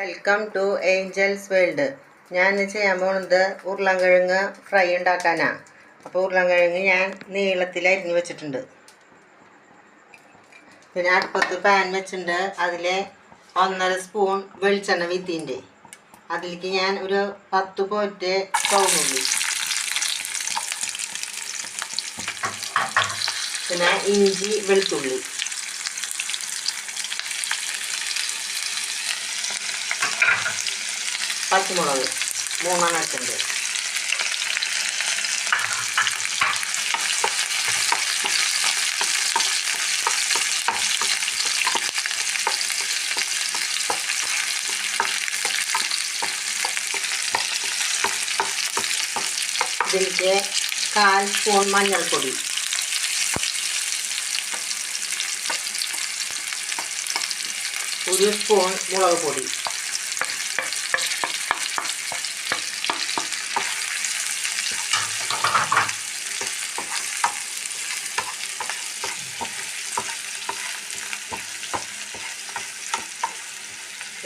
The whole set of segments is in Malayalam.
വെൽക്കം ടു ഏഞ്ചൽസ് വേൾഡ് ഞാൻ ചെയ്യാൻ പോകുന്നത് ഉരുളൻകിഴങ്ങ് ഫ്രൈ ഉണ്ടാക്കാനാണ് അപ്പോൾ ഉരുളൻകിഴങ്ങ് ഞാൻ നീളത്തിൽ അരിഞ്ഞ് വെച്ചിട്ടുണ്ട്. പിന്നെ അടുപ്പത്ത് പാൻ വെച്ചിട്ടുണ്ട്. അതിൽ ഒന്നര സ്പൂൺ വെളിച്ചെണ്ണ വിത്തിന്റെ അതിലേക്ക് ഞാൻ ഒരു പത്ത് പോറ്റ് ചുവന്നുള്ളി പിന്നെ ഇഞ്ചി വെളുത്തുള്ളി. പച്ചമുളക് മൂന്നെണ്ണം ഇട്ടുണ്ട് ഇതിലേക്ക് കാൽ സ്പൂൺ മഞ്ഞൾപ്പൊടി. ഒരു സ്പൂൺ മുളക് പൊടി.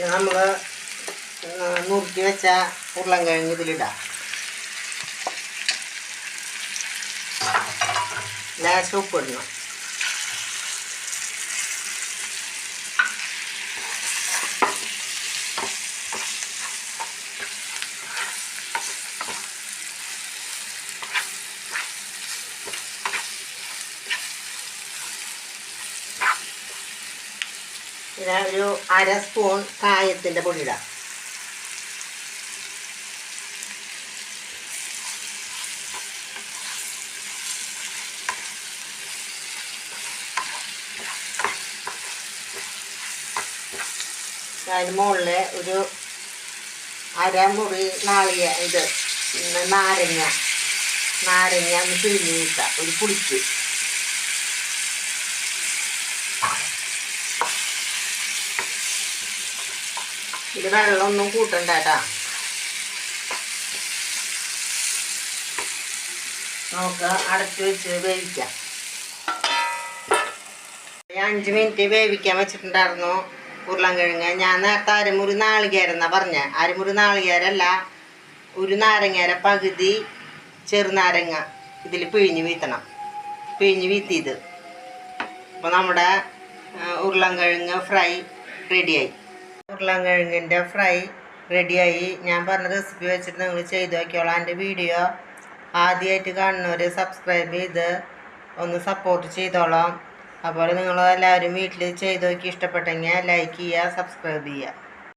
நம்ம நூறு கிழச்சா உருளைக்கிழங்கு இதுலிடா லேசாக உப்பு போடணும். പിന്നെ ഒരു അര സ്പൂൺ കായത്തിന്റെ പൊടിയിടാം അതിന് മുകളിൽ ഒരു അരമുറി നാളിക ഇത് നാരങ്ങ. നാരങ്ങ ഒന്ന് പിഴിഞ്ഞ് വീട്ടാം ഒരു പുളിക്ക് ഇത് വെള്ളമൊന്നും കൂട്ടണ്ട കേട്ടാ നമുക്ക് അടച്ചു വെച്ച് വേവിക്കാം. അഞ്ച് മിനിറ്റ് വേവിക്കാൻ വെച്ചിട്ടുണ്ടായിരുന്നു ഉരുളൻകിഴങ്ങ്. ഞാൻ നേരത്തെ അരമുറി നാളികേരെന്നാ പറഞ്ഞ. അരമുറി നാളികേരല്ല ഒരു നാരങ്ങേര പകുതി ചെറുനാരങ്ങ ഇതിൽ പിഴിഞ്ഞ് വീത്തണം. പിഴിഞ്ഞ് വീത്തിയത്. അപ്പോൾ നമ്മുടെ ഉരുളൻ ഉരുളൻകിഴങ്ങ് ഫ്രൈ റെഡിയായി. ഉരുളൻകിഴങ്ങിന്റെ ഫ്രൈ റെഡിയായി. ഞാൻ പറഞ്ഞ റെസിപ്പി വെച്ചിട്ട് നിങ്ങൾ ചെയ്ത് നോക്കിയോളാം എന്റെ വീഡിയോ ആദ്യമായിട്ട് കാണുന്നവർ സബ്സ്ക്രൈബ് ചെയ്ത് ഒന്ന് സപ്പോർട്ട് ചെയ്തോളാം. അതുപോലെ നിങ്ങൾ എല്ലാവരും വീട്ടിൽ ചെയ്ത് നോക്കി ഇഷ്ടപ്പെട്ടെങ്കിൽ ലൈക്ക് ചെയ്യുക സബ്സ്ക്രൈബ് ചെയ്യുക.